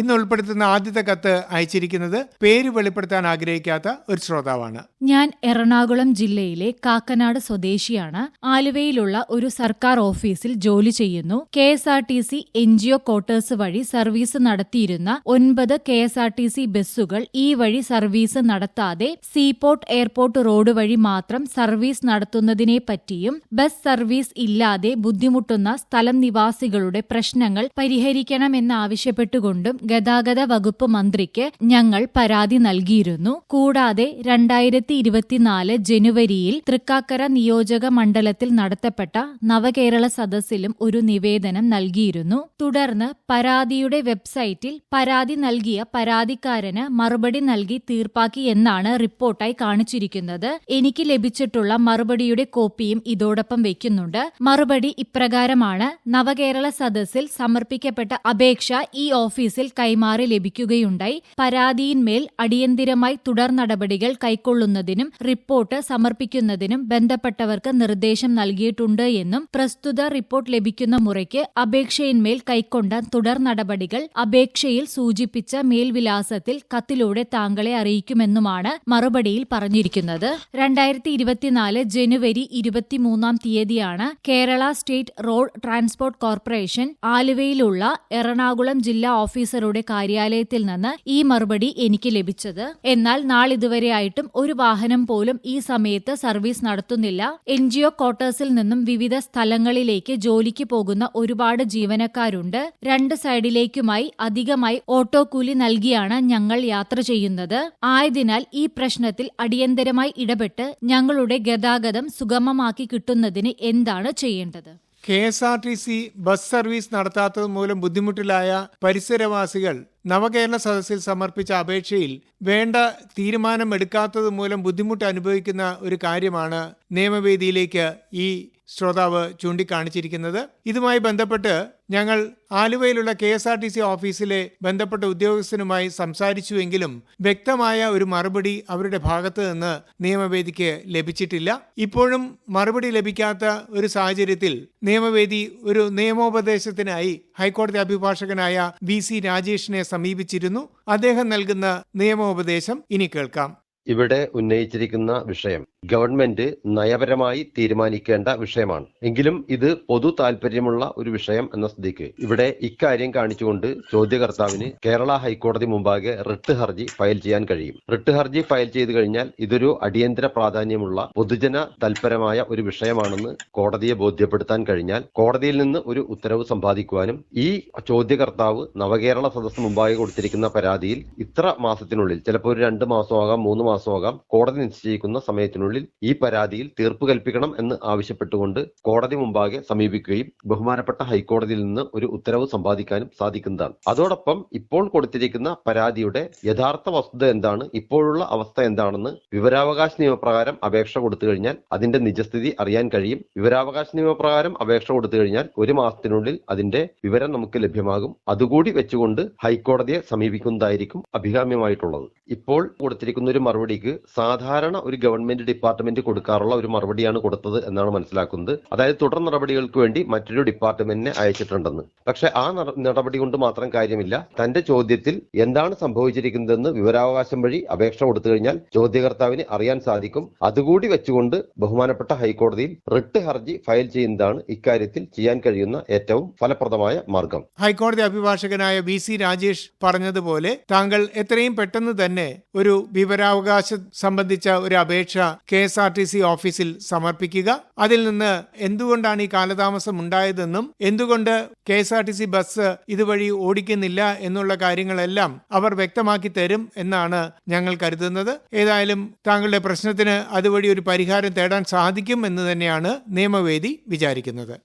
ഇന്ന് ഉൾപ്പെടുത്തുന്ന ആദ്യത്തെ കത്ത് അയച്ചിരിക്കുന്നത് പേര് വെളിപ്പെടുത്താൻ ആഗ്രഹിക്കാത്ത ഒരു ശ്രോതാവാണ്. ഞാൻ എറണാകുളം ജില്ലയിലെ കാക്കനാട് സ്വദേശിയാണ്. ആലുവയിലുള്ള ഒരു സർക്കാർ ഓഫീസിൽ ജോലി ചെയ്യുന്നു. K S R T C N G O quarters വഴി സർവീസ് നടത്തിയിരുന്ന ഒൻപത് K S R T C ബസ്സുകൾ ഈ വഴി സർവീസ് നടത്താതെ സീപോർട്ട് എയർപോർട്ട് റോഡ് വഴി മാത്രം സർവീസ് നടത്തുന്നതിനെ പറ്റിയും ബസ് സർവീസ് ഇല്ലാതെ ബുദ്ധിമുട്ടുന്ന സ്ഥലം നിവാസികളുടെ പ്രശ്നങ്ങൾ പരിഹരിക്കണമെന്നാവശ്യപ്പെട്ടുകൊണ്ടും ഗതാഗത വകുപ്പ് മന്ത്രിക്ക് ഞങ്ങൾ പരാതി നൽകിയിരുന്നു. കൂടാതെ രണ്ടായിരത്തി ഇരുപത്തിനാല് ജനുവരിയിൽ തൃക്കാക്കര നിയോജക മണ്ഡലത്തിൽ നടത്തപ്പെട്ട നവകേരള സദസ്സിലും ഒരു നിവേദനം നൽകിയിരുന്നു. തുടർന്ന് പരാതിയുടെ വെബ്സൈറ്റിൽ പരാതി നൽകിയ പരാതിക്കാരന് മറുപടി നൽകി തീർപ്പാക്കി എന്നാണ് റിപ്പോർട്ടായി കാണിച്ചിരിക്കുന്നത്. എനിക്ക് ലഭിച്ചിട്ടുള്ള മറുപടിയുടെ കോപ്പിയും ഇതോടൊപ്പം വയ്ക്കുന്നുണ്ട് മറുപടി ഇപ്രകാരമാണ്. നവകേരള സദസ്സിൽ സമർപ്പിക്കപ്പെട്ട അപേക്ഷ ഈ ഓഫീസിൽ കൈമാറി ലഭിക്കുകയുണ്ടായി. പരാതിയിന്മേൽ അടിയന്തിരമായി തുടർ നടപടികൾ കൈക്കൊള്ളുന്നതിനും റിപ്പോർട്ട് സമർപ്പിക്കുന്നതിനും ബന്ധപ്പെട്ടവർക്ക് നിർദ്ദേശം നൽകിയിട്ടുണ്ട് എന്നും പ്രസ്തുത റിപ്പോർട്ട് ലഭിക്കുന്ന മുറയ്ക്ക് അപേക്ഷയിന്മേൽ കൈക്കൊണ്ട തുടർ നടപടികൾ അപേക്ഷയിൽ സൂചിപ്പിച്ച മേൽവിലാസത്തിൽ കത്തിലൂടെ താങ്കളെ അറിയിക്കുമെന്നുമാണ് മറുപടിയിൽ പറഞ്ഞിരിക്കുന്നത്. രണ്ടായിരത്തി ഇരുപത്തിനാല് ജനുവരി ഇരുപത്തിമൂന്നാം തീയതിയാണ് Kerala state road transport corporation ആലുവയിലുള്ള Ernakulam ജില്ലാ ഓഫീസറുടെ കാര്യാലയത്തിൽ നിന്ന് ഈ മറുപടി എനിക്ക് ലഭിച്ചത്. എന്നാൽ നാളിതുവരെയായിട്ടും ഒരു വാഹനം പോലും ഈ സമയത്ത് സർവീസ് നടത്തുന്നില്ല. എൻ ജി ഒ ക്വാർട്ടേഴ്സിൽ നിന്നും വിവിധ സ്ഥലങ്ങളിലേക്ക് ജോലിക്ക് പോകുന്ന ഒരുപാട് ജീവനക്കാരുണ്ട്. രണ്ട് സൈഡിലേക്കുമായി അധികമായി ഓട്ടോ കൂലി നൽകിയാണ് ഞങ്ങൾ യാത്ര ചെയ്യുന്നത്. ആയതിനാൽ ഈ പ്രശ്നത്തിൽ അടിയന്തരമായി ഇടപെട്ട് ഞങ്ങളുടെ ഗതാഗതം സുഗമമാക്കി കിട്ടുന്നതിന് എന്താണ് ചെയ്യേണ്ടത്? K S R T C bus service നടത്താത്തത് മൂലം ബുദ്ധിമുട്ടിലായ പരിസരവാസികൾ നവകേരള സദസ്സിൽ സമർപ്പിച്ച അപേക്ഷയിൽ വേണ്ട തീരുമാനം എടുക്കാത്തത് മൂലം ബുദ്ധിമുട്ട് അനുഭവിക്കുന്ന ഒരു കാര്യമാണ് നിയമവേദിയിലേക്ക് ഈ ശ്രോതാവ് ചൂണ്ടിക്കാണിച്ചിരിക്കുന്നത്. ഇതുമായി ബന്ധപ്പെട്ട് ഞങ്ങൾ ആലുവയിലുള്ള K S R T C ഓഫീസിലെ ബന്ധപ്പെട്ട ഉദ്യോഗസ്ഥനുമായി സംസാരിച്ചുവെങ്കിലും വ്യക്തമായ ഒരു മറുപടി അവരുടെ ഭാഗത്ത് നിന്ന് നിയമവേദിക്ക് ലഭിച്ചിട്ടില്ല. ഇപ്പോഴും മറുപടി ലഭിക്കാത്ത ഒരു സാഹചര്യത്തിൽ നിയമവേദി ഒരു നിയമോപദേശത്തിനായി ഹൈക്കോടതി അഭിഭാഷകനായ വി സി രാജേഷിനെ സമീപിച്ചിരുന്നു. അദ്ദേഹം നൽകുന്ന നിയമോപദേശം ഇനി കേൾക്കാം. ഇവിടെ ഉന്നയിച്ചിരിക്കുന്ന വിഷയം ഗവൺമെന്റ് നയപരമായി തീരുമാനിക്കേണ്ട വിഷയമാണ്. എങ്കിലും ഇത് പൊതു താല്പര്യമുള്ള ഒരു വിഷയം എന്ന സ്ഥിതിക്ക്. ഇവിടെ ഇക്കാര്യം കാണിച്ചുകൊണ്ട് ചോദ്യകർത്താവിന് കേരള ഹൈക്കോടതി മുമ്പാകെ റിട്ട് ഹർജി ഫയൽ ചെയ്യാൻ കഴിയും. റിട്ട് ഹർജി ഫയൽ ചെയ്തു കഴിഞ്ഞാൽ ഇതൊരു അടിയന്തര പ്രാധാന്യമുള്ള പൊതുജന തൽപരമായ ഒരു വിഷയമാണെന്ന് കോടതിയെ ബോധ്യപ്പെടുത്താൻ കഴിഞ്ഞാൽ കോടതിയിൽ നിന്ന് ഒരു ഉത്തരവ് സമ്പാദിക്കുവാനും ഈ ചോദ്യകർത്താവ് നവകേരള സദസ് മുമ്പാകെ കൊടുത്തിരിക്കുന്ന പരാതിയിൽ ഇത്ര മാസത്തിനുള്ളിൽ ചിലപ്പോൾ ഒരു രണ്ട് മാസമാകാം മൂന്ന് മാസമാകാം കോടതി നിശ്ചയിക്കുന്ന സമയത്തിനുള്ളിൽ ഈ പരാതിയിൽ തീർപ്പ് കൽപ്പിക്കണം എന്ന് ആവശ്യപ്പെട്ടുകൊണ്ട് കോടതി മുമ്പാകെ സമീപിക്കുകയും ബഹുമാനപ്പെട്ട ഹൈക്കോടതിയിൽ നിന്ന് ഒരു ഉത്തരവ് സമ്പാദിക്കാനും സാധിക്കുന്നതാണ്. അതോടൊപ്പം ഇപ്പോൾ കൊടുത്തിരിക്കുന്ന പരാതിയുടെ യഥാർത്ഥ വസ്തുത എന്താണ് ഇപ്പോഴുള്ള അവസ്ഥ എന്താണെന്ന് വിവരാവകാശ നിയമപ്രകാരം അപേക്ഷ കൊടുത്തു കഴിഞ്ഞാൽ അതിന്റെ നിജസ്ഥിതി അറിയാൻ കഴിയും. വിവരാവകാശ നിയമപ്രകാരം അപേക്ഷ കൊടുത്തു കഴിഞ്ഞാൽ ഒരു മാസത്തിനുള്ളിൽ അതിന്റെ വിവരം നമുക്ക് ലഭ്യമാകും. അതുകൂടി വെച്ചുകൊണ്ട് ഹൈക്കോടതിയെ സമീപിക്കുന്നതായിരിക്കും അഭികാമ്യമായിട്ടുള്ളത്. ഇപ്പോൾ കൊടുത്തിരിക്കുന്ന ഒരു മറുപടിക്ക് സാധാരണ ഒരു ഗവൺമെന്റ് ഡിപ്പാർട്ട്മെന്റ് കൊടുക്കാറുള്ള ഒരു മറുപടിയാണ് കൊടുത്തത് എന്നാണ് മനസ്സിലാക്കുന്നത്. അതായത് തുടർ നടപടികൾക്ക് വേണ്ടി മറ്റൊരു ഡിപ്പാർട്ട്മെന്റിനെ അയച്ചിട്ടുണ്ടെന്ന്. പക്ഷെ ആ നടപടി കൊണ്ട് മാത്രം കാര്യമില്ല. തന്റെ ചോദ്യത്തിൽ എന്താണ് സംഭവിച്ചിരിക്കുന്നതെന്ന് വിവരാവകാശം വഴി അപേക്ഷ കൊടുത്തു കഴിഞ്ഞാൽ ചോദ്യകർത്താവിന് അറിയാൻ സാധിക്കും. അതുകൂടി വെച്ചുകൊണ്ട് ബഹുമാനപ്പെട്ട ഹൈക്കോടതിയിൽ റിട്ട് ഹർജി ഫയൽ ചെയ്യുന്നതാണ് ഇക്കാര്യത്തിൽ ചെയ്യാൻ കഴിയുന്ന ഏറ്റവും ഫലപ്രദമായ മാർഗം. ഹൈക്കോടതി അഭിഭാഷകനായ വി സി രാജേഷ് പറഞ്ഞതുപോലെ താങ്കൾ എത്രയും പെട്ടെന്ന് തന്നെ ഒരു വിവരാവകാശം സംബന്ധിച്ച ഒരു അപേക്ഷ K S R T C ഓഫീസിൽ സമർപ്പിക്കുക. അതിൽ നിന്ന് എന്തുകൊണ്ടാണ് ഈ കാലതാമസം ഉണ്ടായതെന്നും എന്തുകൊണ്ട് K S R T C bus ഇതുവഴി ഓടിക്കുന്നില്ല എന്നുള്ള കാര്യങ്ങളെല്ലാം അവർ വ്യക്തമാക്കി തരും എന്നാണ് ഞങ്ങൾ കരുതുന്നത്. ഏതായാലും താങ്കളുടെ പ്രശ്നത്തിന് അതുവഴി ഒരു പരിഹാരം തേടാൻ സാധിക്കും എന്ന് തന്നെയാണ് നിയമവേദി വിചാരിക്കുന്നത്.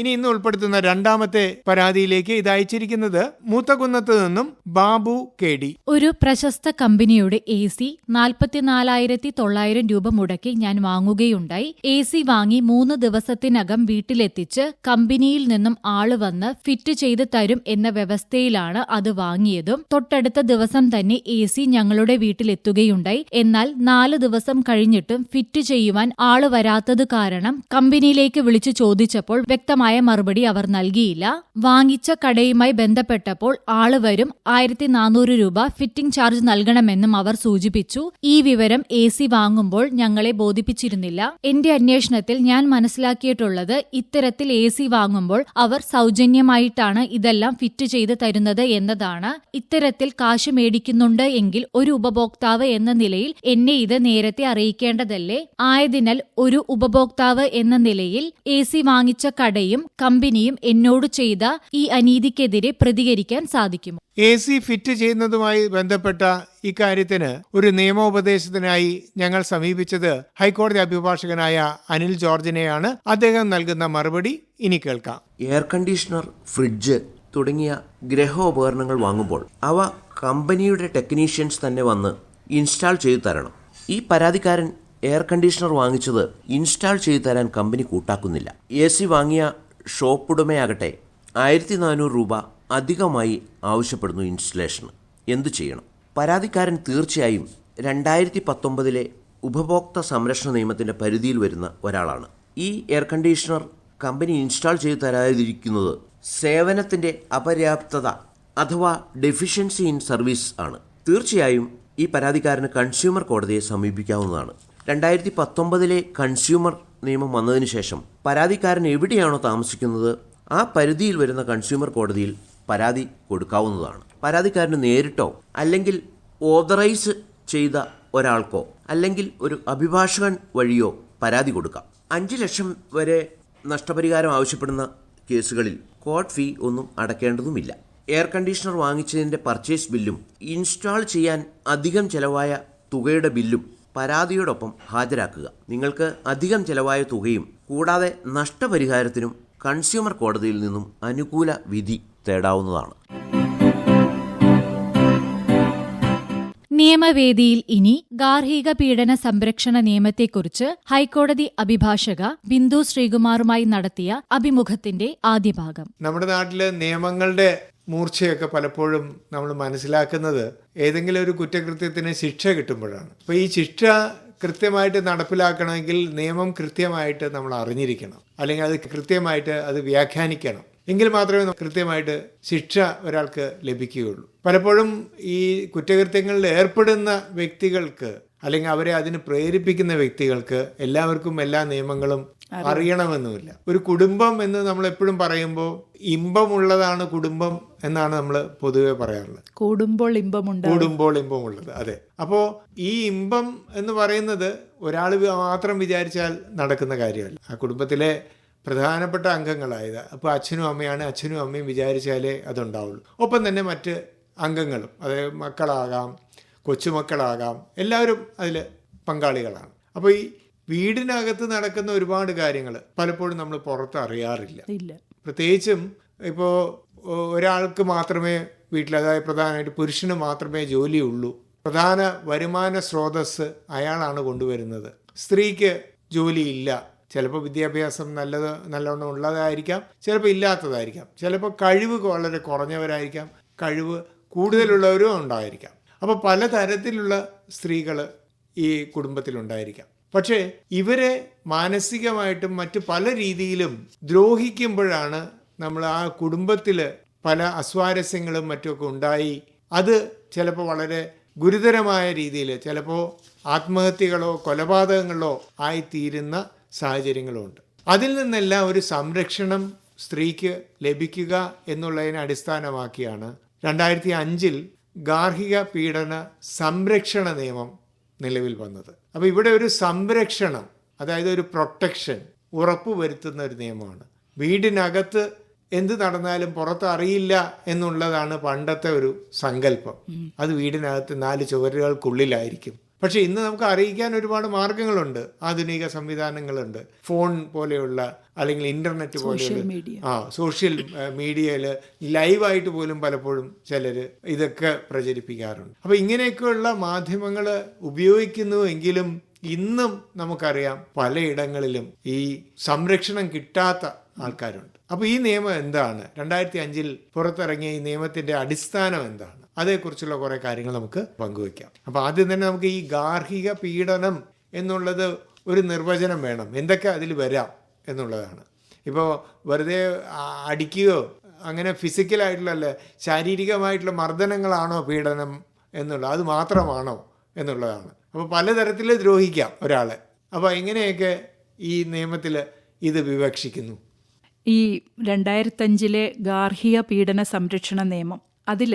ഇനി ഇന്ന് ഉൾപ്പെടുത്തുന്ന രണ്ടാമത്തെ പരാതിയിലേക്ക് ഇത് അയച്ചിരിക്കുന്നത് മൂത്തകുന്നത്ത് നിന്നും ബാബു കെ ഡി. ഒരു പ്രശസ്ത കമ്പനിയുടെ എ സി നാൽപ്പത്തിനാലായിരത്തി തൊള്ളായിരം രൂപ മുടക്കി ഞാൻ വാങ്ങുകയുണ്ടായി. എ സി വാങ്ങി മൂന്ന് ദിവസത്തിനകം വീട്ടിലെത്തിച്ച് കമ്പനിയിൽ നിന്നും ആൾ വന്ന് ഫിറ്റ് ചെയ്ത് തരും എന്ന വ്യവസ്ഥയിലാണ് അത് വാങ്ങിയതും. തൊട്ടടുത്ത ദിവസം തന്നെ എ സി ഞങ്ങളുടെ വീട്ടിലെത്തുകയുണ്ടായി. എന്നാൽ നാല് ദിവസം കഴിഞ്ഞിട്ടും ഫിറ്റ് ചെയ്യുവാൻ ആൾ വരാത്തത് കാരണം കമ്പനിയിലേക്ക് വിളിച്ചു ചോദിച്ചപ്പോൾ വ്യക്തമായ മറുപടി അവർ നൽകിയില്ല. വാങ്ങിച്ച കടയുമായി ബന്ധപ്പെട്ടപ്പോൾ ആൾ വരും. ആയിരത്തി നാനൂറ് രൂപ ഫിറ്റിംഗ് ചാർജ് നൽകണമെന്നും അവർ സൂചിപ്പിച്ചു. ഈ വിവരം എ സി വാങ്ങുമ്പോൾ ഞങ്ങളെ ബോധിപ്പിച്ചിരുന്നില്ല. എന്റെ അന്വേഷണത്തിൽ ഞാൻ മനസ്സിലാക്കിയിട്ടുള്ളത് ഇത്തരത്തിൽ എ സി വാങ്ങുമ്പോൾ അവർ സൗജന്യമായിട്ടാണ് ഇതെല്ലാം ഫിറ്റ് ചെയ്ത് തരുന്നത് എന്നതാണ്. ഇത്തരത്തിൽ കാശ് മേടിക്കുന്നുണ്ട് എങ്കിൽ ഒരു ഉപഭോക്താവ് എന്ന നിലയിൽ എന്നെ ഇത് നേരത്തെ അറിയിക്കേണ്ടതല്ലേ? ആയതിനാൽ ഒരു ഉപഭോക്താവ് എന്ന നിലയിൽ എ സി വാങ്ങിച്ച കടയും കമ്പനിയും എന്നോട് ചെയ്ത ഈ അനീതിക്കെതിരെ പ്രതികരിക്കാൻ സാധിക്കുമോ? എ സി ഫിറ്റ് ചെയ്യുന്നതുമായി ബന്ധപ്പെട്ട ഇക്കാര്യത്തിന് ഒരു നിയമോപദേശത്തിനായി ഞങ്ങൾ സമീപിച്ചത് ഹൈക്കോടതി അഭിഭാഷകനായ അനിൽ ജോർജിനെയാണ്. അദ്ദേഹം നൽകുന്ന മറുപടി ഇനി കേൾക്കാം. എയർ കണ്ടീഷണർ ഫ്രിഡ്ജ് തുടങ്ങിയ ഗ്രഹോപകരണങ്ങൾ വാങ്ങുമ്പോൾ അവ കമ്പനിയുടെ ടെക്നീഷ്യൻസ് തന്നെ വന്ന് ഇൻസ്റ്റാൾ ചെയ്തു തരണം. ഈ പരാതിക്കാരൻ എയർ കണ്ടീഷണർ വാങ്ങിച്ചത് ഇൻസ്റ്റാൾ ചെയ്തു തരാൻ കമ്പനി കൂട്ടാക്കുന്നില്ല. എ സി വാങ്ങിയ ഷോപ്പ് ഉടമയാകട്ടെ ആയിരത്തി നാനൂറ് രൂപ അധികമായി ആവശ്യപ്പെടുന്നു ഇൻസ്റ്റലേഷന്. എന്തു ചെയ്യണം? പരാതിക്കാരൻ തീർച്ചയായും രണ്ടായിരത്തി പത്തൊമ്പതിലെ ഉപഭോക്തൃ സംരക്ഷണ നിയമത്തിന്റെ പരിധിയിൽ വരുന്ന ഒരാളാണ്. ഈ എയർ കണ്ടീഷണർ കമ്പനി ഇൻസ്റ്റാൾ ചെയ്തു തരാതിരിക്കുന്നത് സേവനത്തിന്റെ അപര്യാപ്തത അഥവാ ഡെഫിഷ്യൻസി ഇൻ സർവീസ് ആണ്. തീർച്ചയായും ഈ പരാതിക്കാരന് കൺസ്യൂമർ കോടതിയെ സമീപിക്കാവുന്നതാണ്. രണ്ടായിരത്തി പത്തൊമ്പതിലെ കൺസ്യൂമർ നിയമം വന്നതിന് ശേഷം പരാതിക്കാരൻ എവിടെയാണോ താമസിക്കുന്നത് ആ പരിധിയിൽ വരുന്ന കൺസ്യൂമർ കോടതിയിൽ പരാതി കൊടുക്കാവുന്നതാണ്. പരാതിക്കാരന് നേരിട്ടോ അല്ലെങ്കിൽ ഓതറൈസ് ചെയ്ത ഒരാൾക്കോ അല്ലെങ്കിൽ ഒരു അഭിഭാഷകൻ വഴിയോ പരാതി കൊടുക്കാം. അഞ്ച് ലക്ഷം വരെ നഷ്ടപരിഹാരം ആവശ്യപ്പെടുന്ന കേസുകളിൽ കോർട്ട് ഫീ ഒന്നും അടക്കേണ്ടതുമില്ല. എയർ കണ്ടീഷണർ വാങ്ങിച്ചതിന്റെ പർച്ചേസ് ബില്ലും ഇൻസ്റ്റാൾ ചെയ്യാൻ അധികം ചെലവായ തുകയുടെ ബില്ലും പരാതിയോടൊപ്പം ഹാജരാക്കുക. നിങ്ങൾക്ക് അധികം ചെലവായ തുകയും കൂടാതെ നഷ്ടപരിഹാരത്തിനും കൺസ്യൂമർ കോടതിയിൽ നിന്നും അനുകൂല വിധി തേടാവുന്നതാണ്. നിയമവേദിയിൽ ഇനി ഗാർഹിക പീഡന സംരക്ഷണ നിയമത്തെക്കുറിച്ച് ഹൈക്കോടതി അഭിഭാഷക ബിന്ദു ശ്രീകുമാറുമായി നടത്തിയ അഭിമുഖത്തിന്റെ ആദ്യ ഭാഗം നമ്മുടെ നാട്ടിലെ നിയമങ്ങളുടെ മൂർച്ചയൊക്കെ പലപ്പോഴും നമ്മൾ മനസ്സിലാക്കുന്നത് ഏതെങ്കിലും ഒരു കുറ്റകൃത്യത്തിന് ശിക്ഷ കിട്ടുമ്പോഴാണ്. അപ്പോൾ ഈ ശിക്ഷ കൃത്യമായിട്ട് നടപ്പിലാക്കണമെങ്കിൽ നിയമം കൃത്യമായിട്ട് നമ്മൾ അറിഞ്ഞിരിക്കണം. അല്ലെങ്കിൽ അത് കൃത്യമായിട്ട് അത് വ്യാഖ്യാനിക്കണം. എങ്കിൽ മാത്രമേ കൃത്യമായിട്ട് ശിക്ഷ ഒരാൾക്ക് ലഭിക്കുകയുള്ളൂ. പലപ്പോഴും ഈ കുറ്റകൃത്യങ്ങളിൽ ഏർപ്പെടുന്ന വ്യക്തികൾക്ക് അല്ലെങ്കിൽ അവരെ അതിന് പ്രേരിപ്പിക്കുന്ന വ്യക്തികൾക്ക് എല്ലാവർക്കും എല്ലാ നിയമങ്ങളും അറിയണമെന്നുമില്ല. ഒരു കുടുംബം എന്ന് നമ്മൾ എപ്പോഴും പറയുമ്പോൾ ഇമ്പമുള്ളതാണ് കുടുംബം എന്നാണ് നമ്മൾ പൊതുവെ പറയാറുള്ളത്. കൂടുമ്പോൾ ഇമ്പമുണ്ട് കൂടുമ്പോൾ ഇമ്പമുള്ളത്. അതെ. അപ്പോൾ ഈ ഇമ്പം എന്ന് പറയുന്നത് ഒരാൾ മാത്രം വിചാരിച്ചാൽ നടക്കുന്ന കാര്യമല്ല. ആ കുടുംബത്തിലെ പ്രധാനപ്പെട്ട അംഗങ്ങളായത് അപ്പോൾ അച്ഛനും അമ്മയാണ്. അച്ഛനും അമ്മയും വിചാരിച്ചാലേ അതുണ്ടാവുള്ളൂ. ഒപ്പം തന്നെ മറ്റ് അംഗങ്ങളും അതായത് മക്കളാകാം കൊച്ചുമക്കളാകാം എല്ലാവരും അതിൽ പങ്കാളികളാണ്. അപ്പോൾ ഈ വീടിനകത്ത് നടക്കുന്ന ഒരുപാട് കാര്യങ്ങൾ പലപ്പോഴും നമ്മൾ പുറത്ത് അറിയാറില്ല പ്രത്യേകിച്ചും ഇപ്പോൾ ഒരാൾക്ക് മാത്രമേ വീട്ടിൽ അതായത് പ്രധാനമായിട്ട് പുരുഷന് മാത്രമേ ജോലിയുള്ളൂ. പ്രധാന വരുമാന സ്രോതസ് അയാളാണ് കൊണ്ടുവരുന്നത്. സ്ത്രീക്ക് ജോലിയില്ല. ചിലപ്പോൾ വിദ്യാഭ്യാസം നല്ലത് നല്ലവണ്ണം ഉള്ളതായിരിക്കാം ചിലപ്പോൾ ഇല്ലാത്തതായിരിക്കാം. ചിലപ്പോൾ കഴിവ് വളരെ കുറഞ്ഞവരായിരിക്കാം കഴിവ് കൂടുതലുള്ളവരും ഉണ്ടായിരിക്കാം. അപ്പോൾ പലതരത്തിലുള്ള സ്ത്രീകൾ ഈ കുടുംബത്തിലുണ്ടായിരിക്കാം. പക്ഷേ ഇവരെ മാനസികമായിട്ടും മറ്റു പല രീതിയിലും ദ്രോഹിക്കുമ്പോഴാണ് നമ്മൾ ആ കുടുംബത്തിൽ പല അസ്വാരസ്യങ്ങളും മറ്റുമൊക്കെ ഉണ്ടായി. അത് ചിലപ്പോൾ വളരെ ഗുരുതരമായ രീതിയിൽ ചിലപ്പോൾ ആത്മഹത്യകളോ കൊലപാതകങ്ങളോ ആയിത്തീരുന്ന സാഹചര്യങ്ങളുണ്ട്. അതിൽ നിന്നെല്ലാം ഒരു സംരക്ഷണം സ്ത്രീക്ക് ലഭിക്കുക എന്നുള്ളതിനെ അടിസ്ഥാനമാക്കിയാണ് രണ്ടായിരത്തി അഞ്ചിൽ ഗാർഹിക പീഡന സംരക്ഷണ നിയമം നിലവിൽ വന്നത്. അപ്പോൾ ഇവിടെ ഒരു സംരക്ഷണം അതായത് ഒരു പ്രൊട്ടക്ഷൻ ഉറപ്പുവരുത്തുന്ന ഒരു നിയമമാണ്. വീടിനകത്ത് എന്ത് നടന്നാലും പുറത്ത് അറിയില്ല എന്നുള്ളതാണ് പണ്ടത്തെ ഒരു സങ്കല്പം. അത് വീടിനകത്ത് നാല് ചുവരുകൾക്കുള്ളിലായിരിക്കും. പക്ഷേ ഇന്ന് നമുക്ക് അറിയിക്കാൻ ഒരുപാട് മാർഗങ്ങളുണ്ട്. ആധുനിക സംവിധാനങ്ങളുണ്ട്. ഫോൺ പോലെയുള്ള അല്ലെങ്കിൽ ഇന്റർനെറ്റ് പോലെയുള്ള ആ സോഷ്യൽ മീഡിയയിൽ ലൈവായിട്ട് പോലും പലപ്പോഴും ചിലർ ഇതൊക്കെ പ്രചരിപ്പിക്കാറുണ്ട്. അപ്പോൾ ഇങ്ങനെയൊക്കെയുള്ള മാധ്യമങ്ങൾ ഉപയോഗിക്കുന്നു എങ്കിലും ഇന്നും നമുക്കറിയാം പലയിടങ്ങളിലും ഈ സംരക്ഷണം കിട്ടാത്ത ആൾക്കാരുണ്ട്. അപ്പോൾ ഈ നിയമം എന്താണ്? രണ്ടായിരത്തി അഞ്ചിൽ പുറത്തിറങ്ങിയ ഈ നിയമത്തിന്റെ അടിസ്ഥാനം എന്താണ്? അതേക്കുറിച്ചുള്ള കുറേ കാര്യങ്ങൾ നമുക്ക് പങ്കുവയ്ക്കാം. അപ്പോൾ ആദ്യം തന്നെ നമുക്ക് ഈ ഗാർഹിക പീഡനം എന്നുള്ളത് ഒരു നിർവചനം വേണം. എന്തൊക്കെ അതിൽ വരാം? എന്നുള്ളതാണ്. ഇപ്പോൾ വെറുതെ അടിക്കുകയോ അങ്ങനെ ഫിസിക്കലായിട്ടുള്ള അല്ല ശാരീരികമായിട്ടുള്ള മർദ്ദനങ്ങളാണോ പീഡനം എന്നുള്ളത് അത് മാത്രമാണോ എന്നുള്ളതാണ്. അപ്പോൾ പലതരത്തിൽ ദ്രോഹിക്കാം ഒരാളെ. അപ്പോൾ എങ്ങനെയൊക്കെ ഈ നിയമത്തിൽ ഇത് വിവക്ഷിക്കുന്നു? ഈ രണ്ടായിരത്തഞ്ചിലെ ഗാർഹിക പീഡന സംരക്ഷണ നിയമം അതിൽ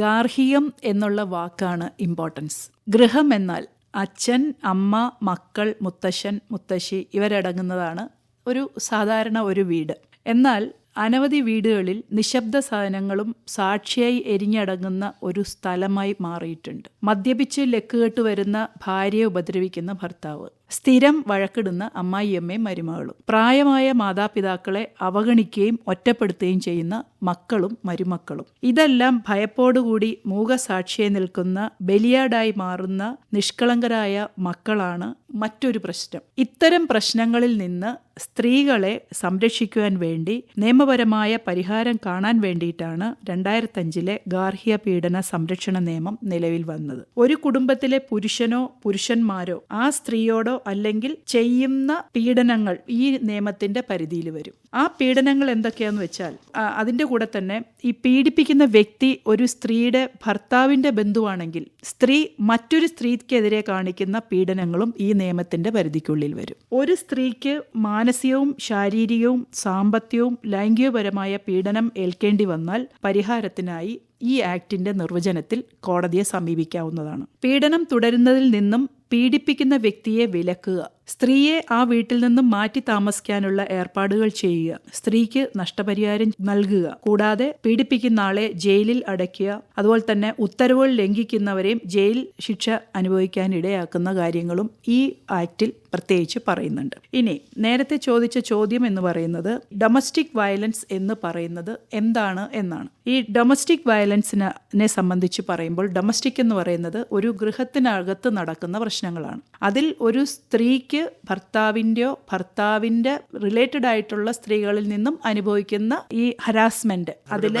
ഗാർഹികം എന്നുള്ള വാക്കാണ് ഇമ്പോർട്ടൻസ് ഗൃഹം എന്നാൽ അച്ഛൻ അമ്മ മക്കൾ മുത്തശ്ശൻ മുത്തശ്ശി ഇവരടങ്ങുന്നതാണ് ഒരു സാധാരണ ഒരു വീട്. എന്നാൽ അനവധി വീടുകളിൽ നിശബ്ദ സാധനങ്ങളും സാക്ഷിയായി എരിഞ്ഞടങ്ങുന്ന ഒരു സ്ഥലമായി മാറിയിട്ടുണ്ട്. മദ്യപിച്ച് ലക്കുകെട്ട് വരുന്ന ഭാര്യയെ ഉപദ്രവിക്കുന്ന ഭർത്താവ്. സ്ഥിരം വഴക്കിടുന്ന അമ്മായിയമ്മയും മരുമകളും. പ്രായമായ മാതാപിതാക്കളെ അവഗണിക്കുകയും ഒറ്റപ്പെടുത്തുകയും ചെയ്യുന്ന മക്കളും മരുമക്കളും. ഇതെല്ലാം ഭയപ്പോടുകൂടി മൂകസാക്ഷിയെ നിൽക്കുന്ന ബലിയാടായി മാറുന്ന നിഷ്കളങ്കരായ മക്കളാണ് മറ്റൊരു പ്രശ്നം. ഇത്തരം പ്രശ്നങ്ങളിൽ നിന്ന് സ്ത്രീകളെ സംരക്ഷിക്കുവാൻ വേണ്ടി നിയമപരമായ പരിഹാരം കാണാൻ വേണ്ടിയിട്ടാണ് രണ്ടായിരത്തഞ്ചിലെ ഗാർഹിക പീഡന സംരക്ഷണ നിയമം നിലവിൽ വന്നത്. ഒരു കുടുംബത്തിലെ പുരുഷനോ പുരുഷന്മാരോ ആ സ്ത്രീയോടോ അല്ലെങ്കിൽ ചെയ്യുന്ന പീഡനങ്ങൾ ഈ നിയമത്തിന്റെ പരിധിയിൽ വരും. ആ പീഡനങ്ങൾ എന്തൊക്കെയാന്ന് വെച്ചാൽ അതിന്റെ കൂടെ തന്നെ ഈ പീഡിപ്പിക്കുന്ന വ്യക്തി ഒരു സ്ത്രീയുടെ ഭർത്താവിന്റെ ബന്ധുവാണെങ്കിൽ സ്ത്രീ മറ്റൊരു സ്ത്രീക്കെതിരെ കാണിക്കുന്ന പീഡനങ്ങളും ഈ നിയമത്തിന്റെ പരിധിക്കുള്ളിൽ വരും. ഒരു സ്ത്രീക്ക് മാനസികവും ശാരീരികവും സാമ്പത്തികവും ലൈംഗികപരമായ പീഡനം ഏൽക്കേണ്ടി വന്നാൽ പരിഹാരത്തിനായി ഈ ആക്ടിന്റെ നിർവചനത്തിൽ കോടതിയെ സമീപിക്കാവുന്നതാണ്. പീഡനം തുടരുന്നതിൽ നിന്നും പീഡിപ്പിക്കുന്ന വ്യക്തിയെ വിലക്കുക. സ്ത്രീയെ ആ വീട്ടിൽ നിന്നും മാറ്റി താമസിക്കാനുള്ള ഏർപ്പാടുകൾ ചെയ്യുക. സ്ത്രീക്ക് നഷ്ടപരിഹാരം നൽകുക. കൂടാതെ പീഡിപ്പിക്കുന്ന ആളെ ജയിലിൽ അടയ്ക്കുക. അതുപോലെ തന്നെ ഉത്തരവുകൾ ലംഘിക്കുന്നവരെയും ജയിൽ ശിക്ഷ അനുഭവിക്കാൻ ഇടയാക്കുന്ന കാര്യങ്ങളും ഈ ആക്ടിൽ പ്രത്യേകിച്ച് പറയുന്നുണ്ട്. ഇനി നേരത്തെ ചോദിച്ച ചോദ്യം എന്ന് പറയുന്നത് ഡൊമസ്റ്റിക് വയലൻസ് എന്ന് പറയുന്നത് എന്താണ് എന്നാണ്. ഈ ഡൊമസ്റ്റിക് വയലൻസിനെ സംബന്ധിച്ച് പറയുമ്പോൾ ഡൊമസ്റ്റിക് എന്ന് പറയുന്നത് ഒരു ഗൃഹത്തിനകത്ത് നടക്കുന്ന പ്രശ്നങ്ങളാണ്. അതിൽ ഒരു സ്ത്രീക്ക് ഭർത്താവിന്റെയോ ഭർത്താവിന്റെ റിലേറ്റഡ് ആയിട്ടുള്ള സ്ത്രീകളിൽ നിന്നും അനുഭവിക്കുന്ന ഈ ഹരാസ്മെന്റ് അതിൽ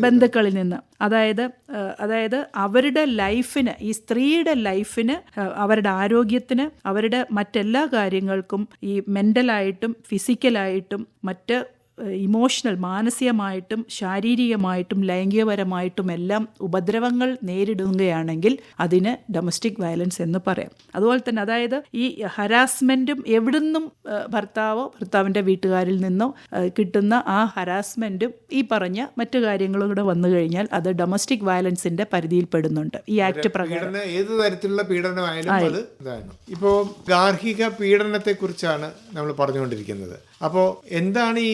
ബന്ധുക്കളിൽ നിന്ന് അതായത് അതായത് അവരുടെ ലൈഫിന് ഈ സ്ത്രീയുടെ ലൈഫിന് അവരുടെ ആരോഗ്യത്തിന് അവരുടെ മറ്റെല്ലാ കാര്യങ്ങൾക്കും ഈ മെന്റലായിട്ടും ഫിസിക്കലായിട്ടും മറ്റ് ഇമോഷണൽ മാനസികമായിട്ടും ശാരീരികമായിട്ടും ലൈംഗികപരമായിട്ടും എല്ലാം ഉപദ്രവങ്ങൾ നേരിടുകയാണെങ്കിൽ അതിന് ഡൊമസ്റ്റിക് വയലൻസ് എന്ന് പറയാം. അതുപോലെ തന്നെ അതായത് ഈ ഹരാസ്മെന്റും എവിടുന്നും ഭർത്താവോ ഭർത്താവിന്റെ വീട്ടുകാരിൽ നിന്നോ കിട്ടുന്ന ആ ഹരാസ്മെന്റും ഈ പറഞ്ഞ മറ്റു കാര്യങ്ങളും കൂടെ വന്നു കഴിഞ്ഞാൽ അത് ഡൊമസ്റ്റിക് വയലൻസിന്റെ പരിധിയിൽപ്പെടുന്നുണ്ട്. ഈ ആക്ട് പ്രകാരം. ഏത് തരത്തിലുള്ള പീഡനമായാലും ഇപ്പോൾ ഗാർഹിക പീഡനത്തെക്കുറിച്ചാണ് നമ്മൾ പറഞ്ഞുകൊണ്ടിരിക്കുന്നത്. അപ്പോൾ എന്താണ് ഈ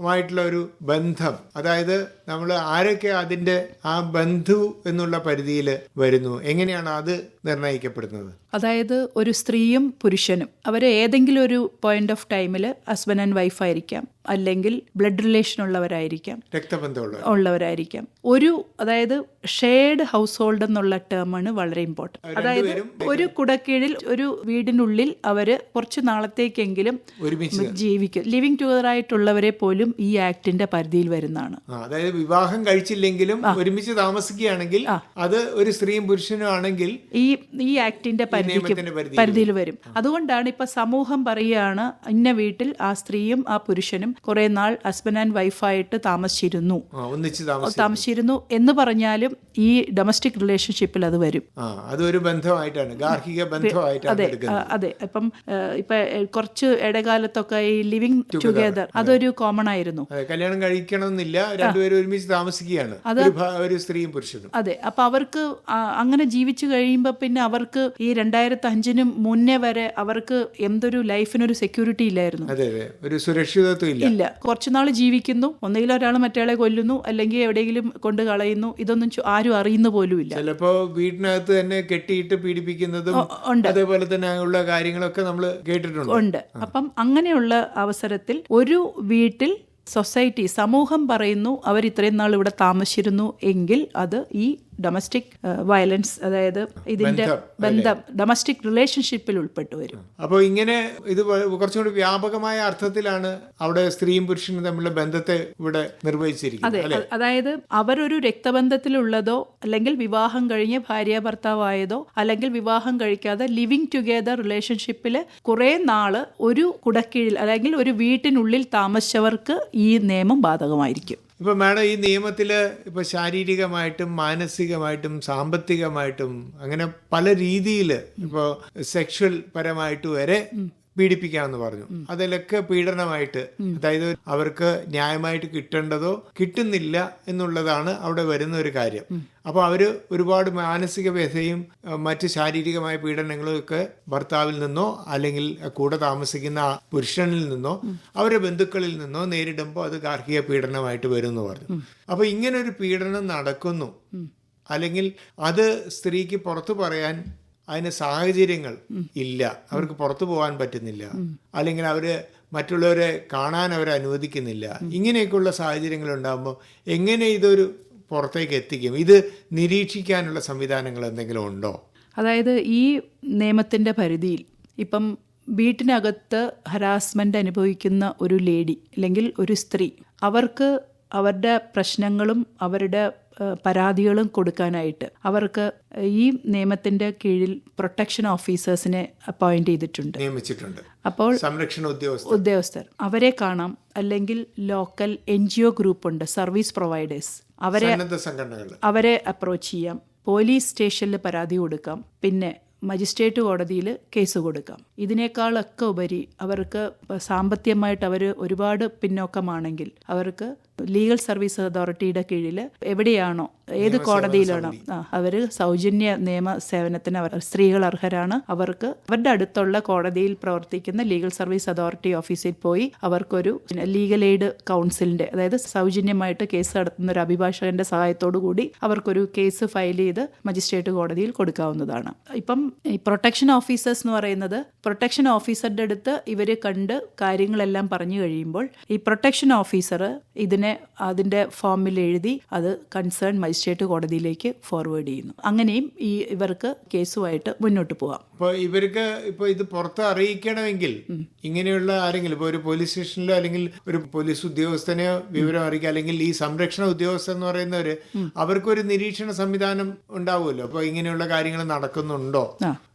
ഗാർഹികമായിട്ടുള്ള ഒരു ബന്ധം. അതായത് നമ്മൾ ആരൊക്കെ അതിന്റെ ആ ബന്ധു എന്നുള്ള പരിധിയിൽ വരുന്നു? എങ്ങനെയാണ് അത് നിർണയിക്കപ്പെടുന്നത്? അതായത് ഒരു സ്ത്രീയും പുരുഷനും. അവർ ഏതെങ്കിലും ഒരു പോയിന്റ് ഓഫ് ടൈമിൽ ഹസ്ബൻഡ് ആൻഡ് വൈഫ് ആയിരിക്കാം. അല്ലെങ്കിൽ ബ്ലഡ് റിലേഷൻ ഉള്ളവരായിരിക്കാം. രക്തബന്ധമുള്ള ഉള്ളവരായിരിക്കാം. ഒരു അതായത് ഷെയർഡ് ഹൗസ് ഹോൾഡ് എന്നുള്ള ടേമാണ് വളരെ ഇമ്പോർട്ടന്റ് അതായത് ഒരു കുടക്കീഴിൽ ഒരു വീടിനുള്ളിൽ അവർ കുറച്ച് നാളത്തേക്കെങ്കിലും ഒരുമിച്ച് ജീവിക്കും. ലിവിങ് ടുഗദർ ആയിട്ടുള്ളവരെ പോലും ഈ ആക്ടിന്റെ പരിധിയിൽ വരുന്നതാണ്. അതായത് വിവാഹം കഴിച്ചില്ലെങ്കിലും ഒരുമിച്ച് താമസിക്കുകയാണെങ്കിൽ അത് ഒരു സ്ത്രീയും പുരുഷനും ആണെങ്കിൽ ഈ ഈ ആക്ടിന്റെ പരിധിക്ക് പരിധിയിൽ വരും. അതുകൊണ്ടാണ് ഇപ്പൊ സമൂഹം പറയുകയാണ് ഇന്ന വീട്ടിൽ ആ സ്ത്രീയും ആ പുരുഷനും കുറെ നാൾ ഹസ്ബൻഡ് ആൻഡ് വൈഫായിട്ട് താമസിച്ചിരുന്നു. താമസിച്ചിരുന്നു. എന്ന് പറഞ്ഞാലും ഈ ഡൊമസ്റ്റിക് റിലേഷൻഷിപ്പിൽ അത് വരും. അതൊരു ബന്ധമായിട്ടാണ് ഗാർഹിക ബന്ധമായിട്ടാണ് അതെ അതെ. ഇപ്പം ഇപ്പൊ കുറച്ച് ഇടകാലത്തൊക്കെ ഈ ലിവിങ് ടുഗദർ അതൊരു കോമൺ അതെ കല്യാണം കഴിക്കണമെന്നില്ല. രണ്ടുപേരും ഒരുമിച്ച് താമസിക്കുകയാണ്. ഒരു സ്ത്രീയും പുരുഷനും. അതെ അപ്പൊ അവർക്ക് അങ്ങനെ ജീവിച്ചു കഴിയുമ്പോൾ പിന്നെ അവർക്ക് ഈ രണ്ടായിരത്തി അഞ്ചിനും മുന്നേ വരെ അവർക്ക് എന്തൊരു ലൈഫിനൊരു സെക്യൂരിറ്റി ഇല്ലായിരുന്നു. അതെ അതെ ഒരു സുരക്ഷിതത്വം ഇല്ല. ഇല്ല. കുറച്ചുനാൾ ജീവിക്കുന്നു. ഒന്നുകിൽ ഒരാൾ മറ്റേളെ കൊല്ലുന്നു അല്ലെങ്കിൽ എവിടെയെങ്കിലും കൊണ്ട് കളയുന്നു. ഇതൊന്നും ആരും അറിയുന്ന പോലും ഇല്ല. ചിലപ്പോ വീട്ടിനകത്ത് തന്നെ കെട്ടിയിട്ട് പീഡിപ്പിക്കുന്നതും. അതേപോലെ തന്നെ ഉള്ള കാര്യങ്ങളൊക്കെ നമ്മൾ കേട്ടിട്ടുണ്ട്. ഉണ്ട്. അപ്പം അങ്ങനെയുള്ള അവസരത്തിൽ ഒരു വീട്ടിൽ സൊസൈറ്റി സമൂഹം പറയുന്നു അവർ ഇത്രയും നാൾ ഇവിടെ താമസിച്ചിരുന്നു എങ്കിൽ അത് ഈ ഡൊമസ്റ്റിക് വയലൻസ് അതായത് ഇതിന്റെ ബന്ധം, ഡൊമസ്റ്റിക് റിലേഷൻഷിപ്പിൽ ഉൾപ്പെട്ടു വരും. അപ്പോൾ ഇങ്ങനെ ഇത് കുറച്ചുകൂടി വ്യാപകമായ അർത്ഥത്തിലാണ് അവിടെ സ്ത്രീയും പുരുഷനും തമ്മിലുള്ള ബന്ധത്തെ ഇവിടെ നിർവഹിച്ചിരിക്കുന്നത് അതെ അതായത് അവരൊരു രക്തബന്ധത്തിലുള്ളതോ അല്ലെങ്കിൽ വിവാഹം കഴിഞ്ഞ് ഭാര്യ ഭർത്താവായതോ അല്ലെങ്കിൽ വിവാഹം കഴിക്കാതെ ലിവിങ് ടുഗെദർ റിലേഷൻഷിപ്പിൽ കുറെ നാൾ ഒരു കുടക്കീഴിൽ അല്ലെങ്കിൽ ഒരു വീട്ടിനുള്ളിൽ താമസിച്ചവർക്ക് ഈ നിയമം ബാധകമായിരിക്കും. ഇപ്പൊ മാഡം ഈ നിയമത്തിൽ ഇപ്പോൾ ശാരീരികമായിട്ടും മാനസികമായിട്ടും സാമ്പത്തികമായിട്ടും അങ്ങനെ പല രീതിയിൽ ഇപ്പോൾ സെക്ഷൽ പരമായിട്ട് വരെ പീഡിപ്പിക്കാമെന്ന് പറഞ്ഞു. അതിലൊക്കെ പീഡനമായിട്ട് അതായത് അവർക്ക് ന്യായമായിട്ട് കിട്ടേണ്ടതോ കിട്ടുന്നില്ല എന്നുള്ളതാണ് അവിടെ വരുന്ന ഒരു കാര്യം. അപ്പോൾ അവർ ഒരുപാട് മാനസിക വ്യഥയും മറ്റ് ശാരീരികമായ പീഡനങ്ങളും ഒക്കെ ഭർത്താവിൽ നിന്നോ അല്ലെങ്കിൽ കൂടെ താമസിക്കുന്ന പുരുഷനിൽ നിന്നോ അവരുടെ ബന്ധുക്കളിൽ നിന്നോ നേരിടുമ്പോൾ അത് ഗാർഹിക പീഡനമായിട്ട് വരും എന്ന് പറഞ്ഞു അപ്പോൾ ഇങ്ങനൊരു പീഡനം നടക്കുന്നു. അല്ലെങ്കിൽ അത് സ്ത്രീക്ക് പുറത്തു പറയാൻ അതിന് സാഹചര്യങ്ങൾ ഇല്ല. അവർക്ക് പുറത്തു പോകാൻ പറ്റുന്നില്ല. അല്ലെങ്കിൽ അവർ മറ്റുള്ളവരെ കാണാൻ അവരെ അനുവദിക്കുന്നില്ല. ഇങ്ങനെയൊക്കെയുള്ള സാഹചര്യങ്ങൾ ഉണ്ടാകുമ്പോൾ എങ്ങനെ ഇതൊരു പുറത്തേക്ക് എത്തിക്കും? ഇത് നിരീക്ഷിക്കാനുള്ള സംവിധാനങ്ങൾ എന്തെങ്കിലും ഉണ്ടോ? അതായത് ഈ നിയമത്തിന്റെ പരിധിയിൽ ഇപ്പം വീട്ടിനകത്ത് ഹരാസ്മെന്റ് അനുഭവിക്കുന്ന ഒരു ലേഡി അല്ലെങ്കിൽ ഒരു സ്ത്രീ അവർക്ക് അവരുടെ പ്രശ്നങ്ങളും അവരുടെ പരാതികളും കൊടുക്കാനായിട്ട് അവർക്ക് ഈ നിയമത്തിന്റെ കീഴിൽ പ്രൊട്ടക്ഷൻ ഓഫീസേഴ്സിനെ അപ്പോയിന്റ് ചെയ്തിട്ടുണ്ട്. നിയമിച്ചിട്ടുണ്ട്. അപ്പോൾ സംരക്ഷണ ഉദ്യോഗസ്ഥർ. ഉദ്യോഗസ്ഥർ. അവരെ കാണാം. അല്ലെങ്കിൽ local N G O group ഉണ്ട് സർവീസ് പ്രൊവൈഡേഴ്സ്. അവരെ അവരെ അപ്രോച്ച് ചെയ്യാം. പോലീസ് സ്റ്റേഷനിൽ പരാതി കൊടുക്കാം. പിന്നെ മജിസ്ട്രേറ്റ് കോടതിയിൽ കേസ് കൊടുക്കാം. ഇതിനേക്കാളൊക്കെ ഉപരി അവർക്ക് സാമ്പത്തികമായിട്ട് അവർ ഒരുപാട് പിന്നോക്കമാണെങ്കിൽ അവർക്ക് ലീഗൽ സർവീസ് അതോറിറ്റിയുടെ കീഴിൽ എവിടെയാണോ ഏത് കോടതിയിലാണോ? അവർ സൗജന്യ നിയമ സേവനത്തിന് അവർ സ്ത്രീകൾ അർഹരാണ്. അവർക്ക് അവരുടെ അടുത്തുള്ള കോടതിയിൽ പ്രവർത്തിക്കുന്ന ലീഗൽ സർവീസ് അതോറിറ്റി ഓഫീസിൽ പോയി അവർക്കൊരു ലീഗൽ എയ്ഡ് കൗൺസിലിന്റെ അതായത് സൗജന്യമായിട്ട് കേസ് നടത്തുന്ന ഒരു അഭിഭാഷകന്റെ സഹായത്തോടു കൂടി അവർക്കൊരു കേസ് ഫയൽ ചെയ്ത് മജിസ്ട്രേറ്റ് കോടതിയിൽ കൊടുക്കാവുന്നതാണ്. ഇപ്പം ഈ പ്രൊട്ടക്ഷൻ ഓഫീസേഴ്സ് എന്ന് പറയുന്നത് പ്രൊട്ടക്ഷൻ ഓഫീസറുടെ അടുത്ത് ഇവർ കണ്ട് കാര്യങ്ങളെല്ലാം പറഞ്ഞു കഴിയുമ്പോൾ ഈ പ്രൊട്ടക്ഷൻ ഓഫീസർ ഇതിനെ അതിന്റെ ഫോമിൽ എഴുതി അത് കൺസേൺ മജിസ്ട്രേറ്റ് കോടതിയിലേക്ക് ഫോർവേഡ് ചെയ്യുന്നു. അങ്ങനെയും ഈ ഇവർക്ക് കേസുമായിട്ട് മുന്നോട്ട് പോകാം അപ്പോൾ ഇവർക്ക് ഇപ്പോൾ ഇത് പുറത്ത് അറിയിക്കണമെങ്കിൽ ഇങ്ങനെയുള്ള ആരെങ്കിലും ഇപ്പോൾ ഒരു പോലീസ് സ്റ്റേഷനിലോ അല്ലെങ്കിൽ ഒരു പോലീസ് ഉദ്യോഗസ്ഥനെയോ വിവരം അറിയിക്കുക അല്ലെങ്കിൽ ഈ സംരക്ഷണ ഉദ്യോഗസ്ഥൻ എന്ന് പറയുന്നവര് അവർക്കൊരു നിരീക്ഷണ സംവിധാനം ഉണ്ടാവുമല്ലോ. അപ്പോൾ ഇങ്ങനെയുള്ള കാര്യങ്ങൾ നടക്കുന്നുണ്ടോ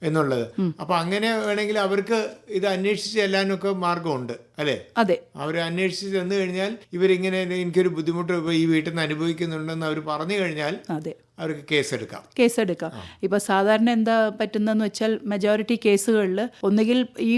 എന്നുള്ളത്. അപ്പൊ അങ്ങനെ വേണമെങ്കിൽ അവർക്ക് ഇത് അന്വേഷിച്ച് ചെല്ലാനൊക്കെ മാർഗമുണ്ട് അല്ലേ? അതെ. അവർ അന്വേഷിച്ച് ചെന്ന് കഴിഞ്ഞാൽ ഇവരിങ്ങനെ എനിക്കൊരു ബുദ്ധിമുട്ട് ഇപ്പോൾ ഈ വീട്ടിൽ നിന്ന് അനുഭവിക്കുന്നുണ്ടെന്ന് അവർ പറഞ്ഞു കഴിഞ്ഞാൽ അതെ. അവർക്ക് കേസെടുക്കാം. കേസെടുക്കാം. ഇപ്പൊ സാധാരണ എന്താ പറ്റുന്നതെന്ന് വെച്ചാൽ മെജോറിറ്റി കേസുകളിൽ ഒന്നുകിൽ ഈ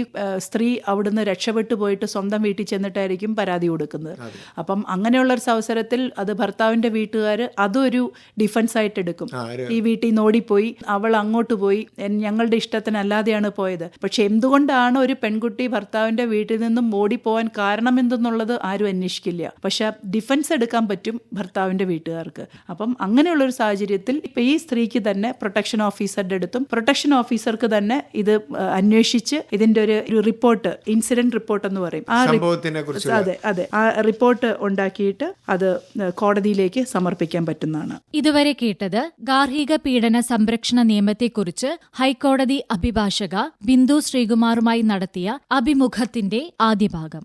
സ്ത്രീ അവിടുന്ന് രക്ഷപ്പെട്ടു പോയിട്ട് സ്വന്തം വീട്ടിൽ ചെന്നിട്ടായിരിക്കും പരാതി കൊടുക്കുന്നത്. അപ്പം അങ്ങനെയുള്ള ഒരു അവസരത്തിൽ അത് ഭർത്താവിന്റെ വീട്ടുകാർ അതൊരു ഡിഫൻസ് ആയിട്ട് എടുക്കും. ഈ വീട്ടിൽ നിന്ന് ഓടിപ്പോയി അവൾ അങ്ങോട്ട് പോയി ഞങ്ങളുടെ ഇഷ്ടത്തിനല്ലാതെയാണ് പോയത്. പക്ഷെ എന്തുകൊണ്ടാണ് ഒരു പെൺകുട്ടി ഭർത്താവിന്റെ വീട്ടിൽ നിന്നും ഓടിപ്പോവാൻ കാരണം എന്തെന്നുള്ളത് ആരും അന്വേഷിക്കില്ല. പക്ഷെ ഡിഫൻസ് എടുക്കാൻ പറ്റും ഭർത്താവിന്റെ വീട്ടുകാർക്ക്. അപ്പം അങ്ങനെയുള്ള ഒരു സാഹചര്യത്തിൽ ഇപ്പൊ ഈ സ്ത്രീക്ക് തന്നെ പ്രൊട്ടക്ഷൻ ഓഫീസറുടെ അടുത്തും പ്രൊട്ടക്ഷൻ ഓഫീസർക്ക് തന്നെ ഇത് അന്വേഷിച്ച് ഇതിന്റെ ഒരു റിപ്പോർട്ട് ഇൻസിഡന്റ് റിപ്പോർട്ട് എന്ന് പറയും. ആ റി- സംഭവത്തിനെ കുറിച്ച് അതെ അതെ. ആ റിപ്പോർട്ട് ഉണ്ടാക്കിയിട്ട് അത് കോടതിയിലേക്ക് സമർപ്പിക്കാൻ പറ്റുന്നതാണ്. ഇതുവരെ കേട്ടത് ഗാർഹിക പീഡന സംരക്ഷണ നിയമത്തെക്കുറിച്ച് ഹൈക്കോടതി അഭിഭാഷക ബിന്ദു ശ്രീകുമാറുമായി നടത്തിയ അഭിമുഖത്തിന്റെ ആദ്യ ഭാഗം.